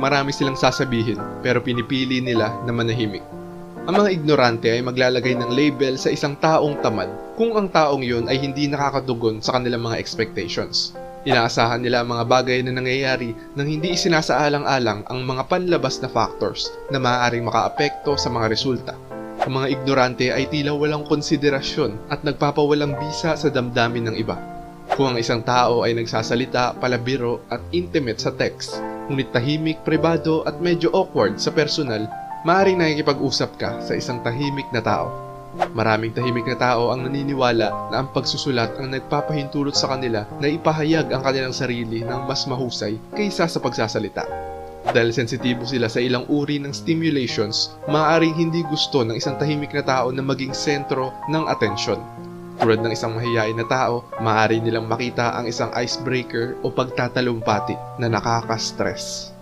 Marami silang sasabihin pero pinipili nila na manahimik. Ang mga ignorante ay maglalagay ng label sa isang taong tamad kung ang taong yun ay hindi nakakatugon sa kanilang mga expectations. Inaasahan nila ang mga bagay na nangyayari nang hindi isinasaalang-alang ang mga panlabas na factors na maaaring makaapekto sa mga resulta. Ang mga ignorante ay tila walang konsiderasyon at nagpapawalang bisa sa damdamin ng iba. Kung ang isang tao ay nagsasalita, palabiro at intimate sa text, ngunit tahimik, pribado at medyo awkward sa personal, maaaring nakikipag-usap ka sa isang tahimik na tao. Maraming tahimik na tao ang naniniwala na ang pagsusulat ang nagpapahintulot sa kanila na ipahayag ang kanilang sarili ng mas mahusay kaysa sa pagsasalita. Dahil sensitibo sila sa ilang uri ng stimulations, maaaring hindi gusto ng isang tahimik na tao na maging sentro ng atensyon. Tulad ng isang mahiyain na tao, maaari nilang makita ang isang icebreaker o pagtatalumpati na nakaka-stress.